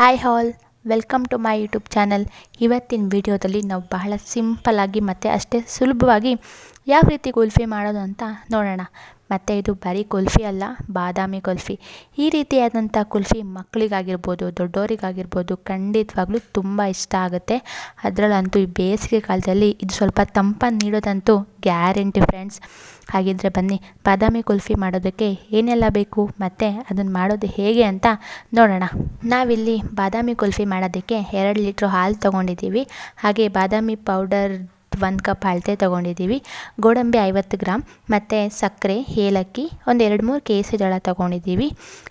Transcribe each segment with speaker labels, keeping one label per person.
Speaker 1: Hi all welcome to my YouTube channel ಇವತ್ತಿನ ವಿಡಿಯೋದಲ್ಲಿ ನಾವು ಬಹಳ ಸಿಂಪಲ್ಲಾಗಿ ಮತ್ತು ಅಷ್ಟೇ ಸುಲಭವಾಗಿ ಯಾವ ರೀತಿ ಗುಲ್ಫಿ ಮಾಡೋದು ಅಂತ ನೋಡೋಣ. ಮತ್ತು ಇದು ಬರೀ ಕುಲ್ಫಿ ಅಲ್ಲ, ಬಾದಾಮಿ ಕುಲ್ಫಿ. ಈ ರೀತಿಯಾದಂಥ ಕುಲ್ಫಿ ಮಕ್ಕಳಿಗಾಗಿರ್ಬೋದು ದೊಡ್ಡವರಿಗಾಗಿರ್ಬೋದು ಖಂಡಿತವಾಗ್ಲೂ ತುಂಬ ಇಷ್ಟ ಆಗುತ್ತೆ. ಅದರಲ್ಲಂತೂ ಈ ಬೇಸಿಗೆ ಕಾಲದಲ್ಲಿ ಇದು ಸ್ವಲ್ಪ ತಂಪನ್ನು ನೀಡೋದಂತೂ ಗ್ಯಾರಂಟಿ ಫ್ರೆಂಡ್ಸ್. ಹಾಗಿದ್ರೆ ಬನ್ನಿ, ಬಾದಾಮಿ ಕುಲ್ಫಿ ಮಾಡೋದಕ್ಕೆ ಏನೆಲ್ಲ ಬೇಕು, ಮತ್ತು ಅದನ್ನು ಮಾಡೋದು ಹೇಗೆ ಅಂತ ನೋಡೋಣ. ನಾವಿಲ್ಲಿ ಬಾದಾಮಿ ಕುಲ್ಫಿ ಮಾಡೋದಕ್ಕೆ ಎರಡು ಲೀಟ್ರ್ ಹಾಲು ತೊಗೊಂಡಿದ್ದೀವಿ. ಹಾಗೆ ಬಾದಾಮಿ ಪೌಡರ್ ಒಂದು ಕಪ್ ಅಳತೆ ತೊಗೊಂಡಿದ್ದೀವಿ. ಗೋಡಂಬಿ ಐವತ್ತು ಗ್ರಾಮ್ ಮತ್ತು ಸಕ್ಕರೆ, ಏಲಕ್ಕಿ ಒಂದು ಎರಡು ಮೂರು ಕೇಸರಿ ಜೋಳ ತೊಗೊಂಡಿದ್ದೀವಿ.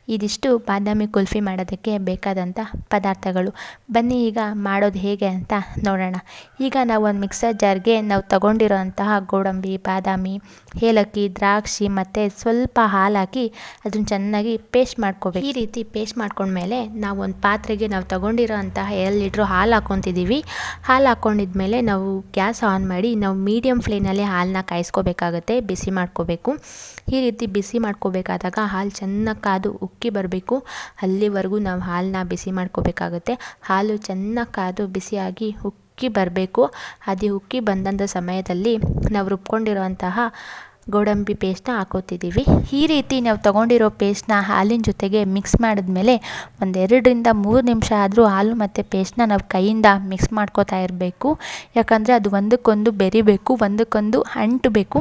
Speaker 1: ಇದಿಷ್ಟು ಬಾದಾಮಿ ಕುಲ್ಫಿ ಮಾಡೋದಕ್ಕೆ ಬೇಕಾದಂಥ ಪದಾರ್ಥಗಳು. ಬನ್ನಿ ಈಗ ಮಾಡೋದು ಹೇಗೆ ಅಂತ ನೋಡೋಣ. ಈಗ ನಾವು ಒಂದು ಮಿಕ್ಸರ್ ಜಾರ್ಗೆ ನಾವು ತಗೊಂಡಿರೋಂತಹ ಗೋಡಂಬಿ, ಬಾದಾಮಿ, ಏಲಕ್ಕಿ, ದ್ರಾಕ್ಷಿ, ಮತ್ತು ಸ್ವಲ್ಪ ಹಾಲು ಹಾಕಿ ಅದನ್ನು ಚೆನ್ನಾಗಿ ಪೇಸ್ಟ್ ಮಾಡ್ಕೋಬೇಕು. ಈ ರೀತಿ ಪೇಸ್ಟ್ ಮಾಡ್ಕೊಂಡ್ಮೇಲೆ ನಾವು ಒಂದು ಪಾತ್ರೆಗೆ ನಾವು ತಗೊಂಡಿರೋ ಅಂತಹ ಎರಡು ಲೀಟ್ರ್ ಹಾಲು ಹಾಕ್ಕೊತಿದ್ದೀವಿ. ಹಾಲು ಹಾಕ್ಕೊಂಡಿದ್ಮೇಲೆ ನಾವು ಗ್ಯಾಸ್ ಆನ್ ಮಾಡಿ ನಾವು ಮೀಡಿಯಮ್ ಫ್ಲೇಮಲ್ಲಿ ಹಾಲನ್ನ ಕಾಯಿಸ್ಕೋಬೇಕಾಗತ್ತೆ, ಬಿಸಿ ಮಾಡ್ಕೋಬೇಕು. ಈ ರೀತಿ ಬಿಸಿ ಮಾಡ್ಕೋಬೇಕಾದಾಗ ಹಾಲು ಚೆನ್ನಾಗಿ ಕಾದು ಉಕ್ಕಿ ಬರಬೇಕು. ಅಲ್ಲಿವರೆಗೂ ನಾವು ಹಾಲನ್ನ ಬಿಸಿ ಮಾಡ್ಕೋಬೇಕಾಗತ್ತೆ. ಹಾಲು ಚೆನ್ನಾಗಿ ಕಾದು ಬಿಸಿಯಾಗಿ ಉಕ್ಕಿ ಬರಬೇಕು. ಅದು ಉಕ್ಕಿ ಬಂದಂಥ ಸಮಯದಲ್ಲಿ ನಾವು ರುಬ್ಕೊಂಡಿರುವಂತಹ ಗೋಡಂಬಿ ಪೇಸ್ಟ್ನ ಹಾಕೋತಿದ್ದೀವಿ. ಈ ರೀತಿ ನಾವು ತೊಗೊಂಡಿರೋ ಪೇಸ್ಟ್ನ ಹಾಲಿನ ಜೊತೆಗೆ ಮಿಕ್ಸ್ ಮಾಡಿದ್ಮೇಲೆ ಒಂದೆರಡರಿಂದ ಮೂರು ನಿಮಿಷ ಆದರೂ ಹಾಲು ಮತ್ತು ಪೇಸ್ಟ್ನ ನಾವು ಕೈಯಿಂದ ಮಿಕ್ಸ್ ಮಾಡ್ಕೋತಾ ಇರಬೇಕು. ಯಾಕಂದರೆ ಅದು ಒಂದಕ್ಕೊಂದು ಬೆರಿಬೇಕು, ಒಂದಕ್ಕೊಂದು ಅಂಟಬೇಕು.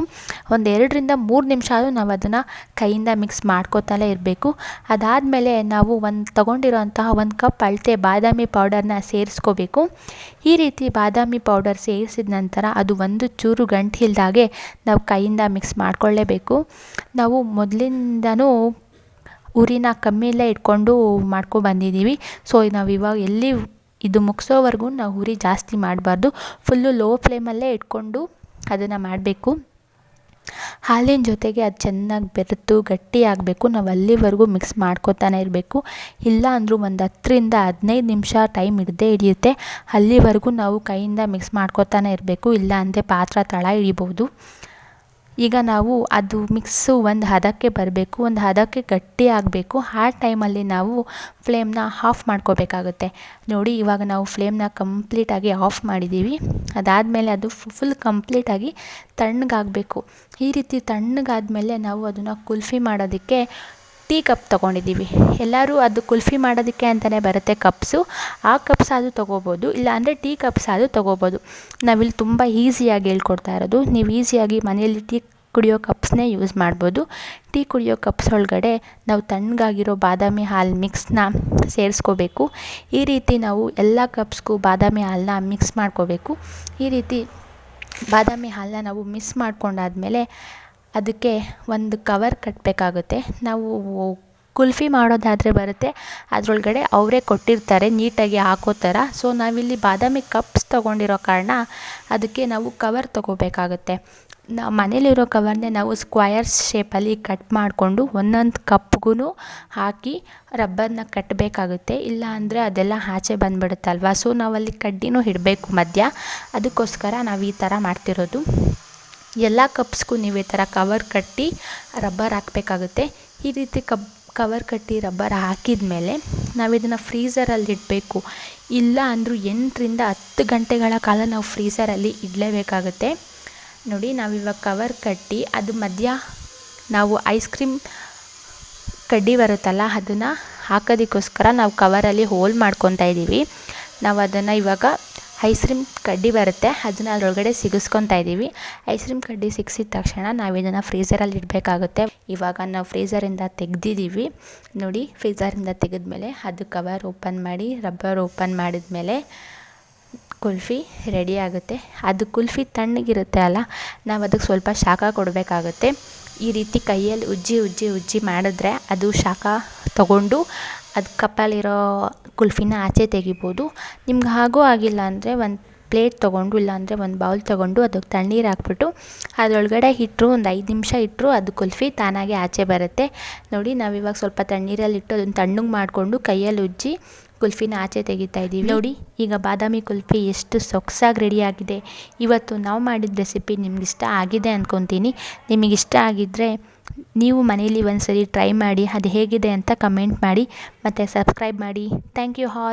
Speaker 1: ಒಂದೆರಡರಿಂದ ಮೂರು ನಿಮಿಷ ಆದರೂ ನಾವು ಅದನ್ನು ಕೈಯಿಂದ ಮಿಕ್ಸ್ ಮಾಡ್ಕೋತಲೇ ಇರಬೇಕು. ಅದಾದಮೇಲೆ ನಾವು ಒಂದು ತೊಗೊಂಡಿರೋಂತಹ ಒಂದು ಕಪ್ ಅಳತೆ ಬಾದಾಮಿ ಪೌಡರ್ನ ಸೇರಿಸ್ಕೋಬೇಕು. ಈ ರೀತಿ ಬಾದಾಮಿ ಪೌಡರ್ ಸೇರಿಸಿದ ನಂತರ ಅದು ಒಂದು ಚೂರು ಗಂಟು ಇಲ್ದಾಗೆ ನಾವು ಕೈಯಿಂದ ಮಿಕ್ಸ್ ಮಾಡ್ಕೊಳ್ಳೇಬೇಕು. ನಾವು ಮೊದಲಿಂದನೂ ಉರಿನ ಕಮ್ಮಿಯಲ್ಲೇ ಇಟ್ಕೊಂಡು ಮಾಡ್ಕೊ ಬಂದಿದ್ದೀವಿ. ಸೊ, ನಾವು ಇವಾಗ ಎಲ್ಲಿ ಇದು ಮುಗಿಸೋವರೆಗೂ ನಾವು ಉರಿ ಜಾಸ್ತಿ ಮಾಡಬಾರ್ದು. ಫುಲ್ಲು ಲೋ ಫ್ಲೇಮಲ್ಲೇ ಇಟ್ಕೊಂಡು ಅದನ್ನು ಮಾಡಬೇಕು. ಹಾಲಿನ ಜೊತೆಗೆ ಅದು ಚೆನ್ನಾಗಿ ಬೆರೆತು ಗಟ್ಟಿ ಆಗಬೇಕು. ನಾವು ಅಲ್ಲಿವರೆಗೂ ಮಿಕ್ಸ್ ಮಾಡ್ಕೋತಾನೆ ಇರಬೇಕು. ಇಲ್ಲ ಅಂದರೂ ಒಂದು ಹತ್ತರಿಂದ ಹದಿನೈದು ನಿಮಿಷ ಟೈಮ್ ಹಿಡ್ದೇ ಹಿಡಿಯುತ್ತೆ. ಅಲ್ಲಿವರೆಗೂ ನಾವು ಕೈಯಿಂದ ಮಿಕ್ಸ್ ಮಾಡ್ಕೋತಾನೆ ಇರಬೇಕು. ಇಲ್ಲ ಅಂದರೆ ಪಾತ್ರ ತಳ ಹಿಡಿಬೋದು. ಈಗ ನಾವು ಅದು ಮಿಕ್ಸು ಒಂದು ಹದಕ್ಕೆ ಬರಬೇಕು, ಒಂದು ಹದಕ್ಕೆ ಗಟ್ಟಿ ಆಗಬೇಕು. ಆ ಟೈಮಲ್ಲಿ ನಾವು ಫ್ಲೇಮ್ನ ಆಫ್ ಮಾಡ್ಕೋಬೇಕಾಗುತ್ತೆ. ನೋಡಿ, ಇವಾಗ ನಾವು ಫ್ಲೇಮ್ನ ಕಂಪ್ಲೀಟಾಗಿ ಆಫ್ ಮಾಡಿದ್ದೀವಿ. ಅದಾದಮೇಲೆ ಅದು ಫುಲ್ ಕಂಪ್ಲೀಟಾಗಿ ತಣ್ಣಗಾಗಬೇಕು. ಈ ರೀತಿ ತಣ್ಣಗಾದ ಮೇಲೆ ನಾವು ಅದನ್ನು ಕುಲ್ಫಿ ಮಾಡೋದಕ್ಕೆ ಟೀ ಕಪ್ ತೊಗೊಂಡಿದ್ದೀವಿ. ಎಲ್ಲರೂ ಅದು ಕುಲ್ಫಿ ಮಾಡೋದಕ್ಕೆ ಅಂತಲೇ ಬರುತ್ತೆ ಕಪ್ಸು. ಆ ಕಪ್ಸ್ ಆದರೂ ತೊಗೋಬೋದು ಇಲ್ಲ ಅಂದರೆ ಟೀ ಕಪ್ಸ್ ಆದರೂ ತೊಗೋಬೋದು. ನಾವಿಲ್ಲಿ ತುಂಬ ಈಸಿಯಾಗಿ ಹೇಳ್ಕೊಡ್ತಾ ಇರೋದು. ನೀವು ಈಸಿಯಾಗಿ ಮನೆಯಲ್ಲಿ ಟೀ ಕುಡಿಯೋ ಕಪ್ಸ್ನೇ ಯೂಸ್ ಮಾಡ್ಬೋದು. ಟೀ ಕುಡಿಯೋ ಕಪ್ಸ್ ಒಳಗಡೆ ನಾವು ತಣ್ಣಗಾಗಿರೋ ಬಾದಾಮಿ ಹಾಲು ಮಿಕ್ಸ್ನ ಸೇರಿಸ್ಕೋಬೇಕು. ಈ ರೀತಿ ನಾವು ಎಲ್ಲ ಕಪ್ಸ್ಗೂ ಬಾದಾಮಿ ಹಾಲನ್ನ ಮಿಕ್ಸ್ ಮಾಡ್ಕೋಬೇಕು. ಈ ರೀತಿ ಬಾದಾಮಿ ಹಾಲನ್ನ ನಾವು ಮಿಕ್ಸ್ ಮಾಡ್ಕೊಂಡಾದಮೇಲೆ ಅದಕ್ಕೆ ಒಂದು ಕವರ್ ಕಟ್ಟಬೇಕಾಗುತ್ತೆ ನಾವು ಕುಲ್ಫಿ ಮಾಡೋದಾದರೆ ಬರುತ್ತೆ, ಅದರೊಳಗಡೆ ಅವರೇ ಕೊಟ್ಟಿರ್ತಾರೆ, ನೀಟಾಗಿ ಹಾಕೋ ಥರ. ಸೊ ನಾವಿಲ್ಲಿ ಬಾದಾಮಿ ಕಪ್ಸ್ ತೊಗೊಂಡಿರೋ ಕಾರಣ ಅದಕ್ಕೆ ನಾವು ಕವರ್ ತೊಗೋಬೇಕಾಗುತ್ತೆ. ನಾವು ಮನೇಲಿರೋ ಕವರ್ನೇ ನಾವು ಸ್ಕ್ವಯರ್ಸ್ ಶೇಪಲ್ಲಿ ಕಟ್ ಮಾಡಿಕೊಂಡು ಒಂದೊಂದು ಕಪ್ಗೂ ಹಾಕಿ ರಬ್ಬರ್ನ ಕಟ್ಟಬೇಕಾಗುತ್ತೆ ಇಲ್ಲ ಅಂದರೆ ಅದೆಲ್ಲ ಆಚೆ ಬಂದುಬಿಡುತ್ತಲ್ವ? ಸೊ ನಾವಲ್ಲಿ ಕಡ್ಡಿನೂ ಇಡಬೇಕು ಮಧ್ಯ. ಅದಕ್ಕೋಸ್ಕರ ನಾವು ಈ ಥರ ಮಾಡ್ತಿರೋದು. ಎಲ್ಲ ಕಪ್ಸ್ಗೂ ನೀವು ಈ ಥರ ಕವರ್ ಕಟ್ಟಿ ರಬ್ಬರ್ ಹಾಕಬೇಕಾಗುತ್ತೆ. ಈ ರೀತಿ ಕಬ್ ಕವರ್ ಕಟ್ಟಿ ರಬ್ಬರ್ ಹಾಕಿದ ಮೇಲೆ ನಾವು ಇದನ್ನು ಫ್ರೀಝರಲ್ಲಿ ಇಡಬೇಕು. ಇಲ್ಲ ಅಂದರೂ ಎಂಟರಿಂದ ಹತ್ತು ಗಂಟೆಗಳ ಕಾಲ ನಾವು ಫ್ರೀಝರಲ್ಲಿ ಇಡಲೇಬೇಕಾಗುತ್ತೆ. ನೋಡಿ ನಾವಿವಾಗ ಕವರ್ ಕಟ್ಟಿ ಅದು ಮಧ್ಯ ನಾವು ಐಸ್ ಕ್ರೀಮ್ ಕಡ್ಡಿ ಬರುತ್ತಲ್ಲ ಅದನ್ನು ಹಾಕೋದಕ್ಕೋಸ್ಕರ ನಾವು ಕವರಲ್ಲಿ ಹೋಲ್ ಮಾಡ್ಕೊತಾ ಇದ್ದೀವಿ ನಾವು ಅದನ್ನು ಇವಾಗ ಐಸ್ ಕ್ರೀಮ್ ಕಡ್ಡಿ ಬರುತ್ತೆ. ಅದನ್ನ ಅದರೊಳಗಡೆ ಸಿಗಿಸ್ಕೊತಾ ಇದ್ದೀವಿ ಐಸ್ ಕ್ರೀಮ್ ಕಡ್ಡಿ ಸಿಗಿಸಿದ ತಕ್ಷಣ ನಾವು ಇದನ್ನು ಫ್ರೀಝರಲ್ಲಿ ಇಡಬೇಕಾಗುತ್ತೆ. ಇವಾಗ ನಾವು ಫ್ರೀಝರಿಂದ ತೆಗೆದಿದ್ದೀವಿ ನೋಡಿ ಫ್ರೀಝರಿಂದ ತೆಗೆದ್ಮೇಲೆ ಅದು ಕವರ್ ಓಪನ್ ಮಾಡಿ ರಬ್ಬರ್ ಓಪನ್ ಮಾಡಿದ ಮೇಲೆ ಕುಲ್ಫಿ ರೆಡಿ ಆಗುತ್ತೆ. ಅದು ಕುಲ್ಫಿ ತಣ್ಣಗಿರುತ್ತೆ ಅಲ್ಲ, ನಾವು ಅದಕ್ಕೆ ಸ್ವಲ್ಪ ಶಾಖ ಕೊಡಬೇಕಾಗುತ್ತೆ. ಈ ರೀತಿ ಕೈಯಲ್ಲಿ ಉಜ್ಜಿ ಉಜ್ಜಿ ಉಜ್ಜಿ ಮಾಡಿದ್ರೆ ಅದು ಶಾಖ ತಗೊಂಡು ಅದು ಕಪ್ಪಲ್ಲಿರೋ ಕುಲ್ಫಿನ ಆಚೆ ತೆಗಿಬೋದು. ನಿಮ್ಗೆ ಹಾಗೂ ಆಗಿಲ್ಲ ಅಂದರೆ ಒಂದು ಪ್ಲೇಟ್ ತೊಗೊಂಡು ಇಲ್ಲಾಂದರೆ ಒಂದು ಬೌಲ್ ತೊಗೊಂಡು ಅದಕ್ಕೆ ತಣ್ಣೀರು ಹಾಕ್ಬಿಟ್ಟು ಅದರೊಳಗಡೆ ಇಟ್ಟರು ಒಂದು ಐದು ನಿಮಿಷ ಇಟ್ಟರು ಅದು ಕುಲ್ಫಿ ತಾನಾಗೆ ಆಚೆ ಬರುತ್ತೆ. ನೋಡಿ ನಾವಿವಾಗ ಸ್ವಲ್ಪ ತಣ್ಣೀರಲ್ಲಿ ಇಟ್ಟು ಅದನ್ನು ತಣ್ಣಗೆ ಮಾಡಿಕೊಂಡು ಕೈಯಲ್ಲಿ ಉಜ್ಜಿ ಕುಲ್ಫಿನ ಆಚೆ ತೆಗಿತಾ ಇದ್ದೀವಿ ನೋಡಿ ಈಗ ಬಾದಾಮಿ ಕುಲ್ಫಿ ಎಷ್ಟು ಸೊಗಸಾಗಿ ರೆಡಿಯಾಗಿದೆ ಇವತ್ತು ನಾವು ಮಾಡಿದ ರೆಸಿಪಿ ನಿಮ್ಗೆ ಇಷ್ಟ ಆಗಿದೆ ಅಂದ್ಕೊತೀನಿ ನಿಮಗೆ ಇಷ್ಟ ಆಗಿದ್ದರೆ ನೀವು ಮನೇಲಿ ಒಂದು ಸರಿ ಟ್ರೈ ಮಾಡಿ ಅದು ಹೇಗಿದೆ ಅಂತ ಕಮೆಂಟ್ ಮಾಡಿ. ಮತ್ತು ಸಬ್ಸ್ಕ್ರೈಬ್ ಮಾಡಿ. Thank you all